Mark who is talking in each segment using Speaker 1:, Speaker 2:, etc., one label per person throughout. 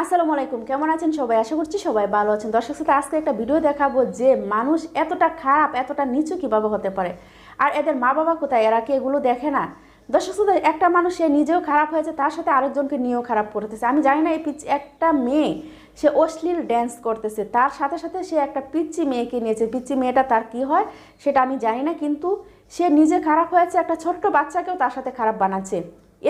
Speaker 1: আসসালামু আলাইকুম, কেমন আছেন সবাই? আশা করছি সবাই ভালো আছেন। দর্শক সাথে আজকে একটা ভিডিও দেখাবো যে মানুষ এতটা খারাপ, এতটা নিচু কীভাবে হতে পারে? আর এদের মা বাবা কোথায়? এরা কি এগুলো দেখে না? দর্শক সাথে একটা মানুষ সে নিজেও খারাপ হয়েছে, তার সাথে আরেকজনকে নিয়েও খারাপ করতেছে। আমি জানি না এই পিচ, একটা মেয়ে সে অশ্লীল ড্যান্স করতেছে, তার সাথে সাথে সে একটা পিচ্চি মেয়েকে নিয়েছে। পিচ্চি মেয়েটা তার কি হয় সেটা আমি জানি না, কিন্তু সে নিজে খারাপ হয়েছে, একটা ছোট্ট বাচ্চাকেও তার সাথে খারাপ বানাচ্ছে।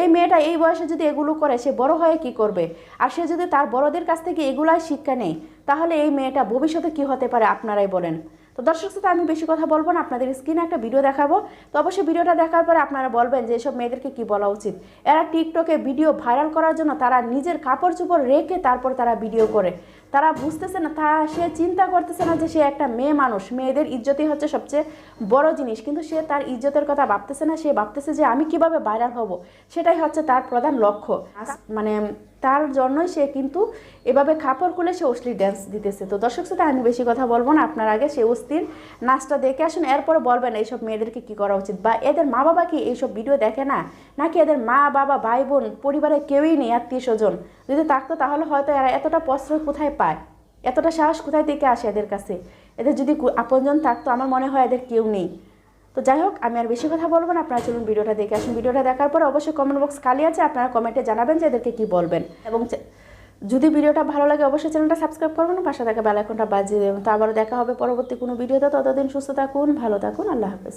Speaker 1: এই মেয়েটা এই বয়সে যদি এগুলো করে, সে বড় হয়ে কি করবে? আর সে যদি তার বড়দের কাছ থেকে এগুলাই শিক্ষা নেয়, তাহলে এই মেয়েটা ভবিষ্যতে কি হতে পারে, আপনারাই বলেন। তো দর্শক সাথে আমি বেশি কথা বলব না, আপনাদের স্ক্রিনে একটা ভিডিও দেখাবো। তো অবশ্যই ভিডিওটা দেখার পরে আপনারা বলবেন যে এসব মেয়েদেরকে কি বলা উচিত? এরা টিকটকে ভিডিও ভাইরাল করার জন্য তারা নিজের কাপড় চোপড় রেখে তারপর তারা ভিডিও করে। তারা বুঝতেছে না, তা সে চিন্তা করতেছে না যে সে একটা মেয়ে মানুষ। মেয়েদের ইজ্জতই হচ্ছে সবচেয়ে বড় জিনিস। কিন্তু সে তার ইজ্জতের কথা ভাবতেছে না, সে ভাবতেছে যে আমি কীভাবে ভাইরাল হব? সেটাই হচ্ছে তার প্রধান লক্ষ্য। মানে তার জন্যই সে কিন্তু এভাবে কাপড় খুলে সে অশ্লীল ড্যান্স দিতেছে। তো দর্শক সাথে আমি বেশি কথা বলব না। আপনার আগে সে অস্থির নাচটা দেখে আসুন। এরপরে বলবেন এইসব মেয়েদেরকে কি করা উচিত বা এদের মা বাবা কি এইসব ভিডিও দেখে না? নাকি এদের মা, বাবা, ভাই, বোন, পরিবারের কেউই নেই, আত্মীয় স্বজন? যদি থাকতো তাহলে হয়তো এরা এতটা প্রশ্রয় কোথায় পায়? এতটা সাহস কোথায় থেকে আসে এদের কাছে? এদের যদি আপনজন থাকতো, আমার মনে হয় এদের কেউ নেই। তো যাই হোক, আমি আর বেশি কথা বলব না, আপনারা চলুন ভিডিওটা দেখে আসুন। ভিডিওটা দেখার পর অবশ্যই কমেন্ট বক্স খালি আছে, আপনারা কমেন্টে জানাবেন যে এদেরকে কী বলবেন। এবং যদি ভিডিওটা ভালো লাগে, অবশ্যই চ্যানেলটা সাবস্ক্রাইব করবেন, পাশে থাকা বেলাইকনটা বাজিয়ে দেবেন। তো আবারও দেখা হবে পরবর্তী কোনো ভিডিওতে। ততদিন সুস্থ থাকুন, ভালো থাকুন, আল্লাহ হাফেজ।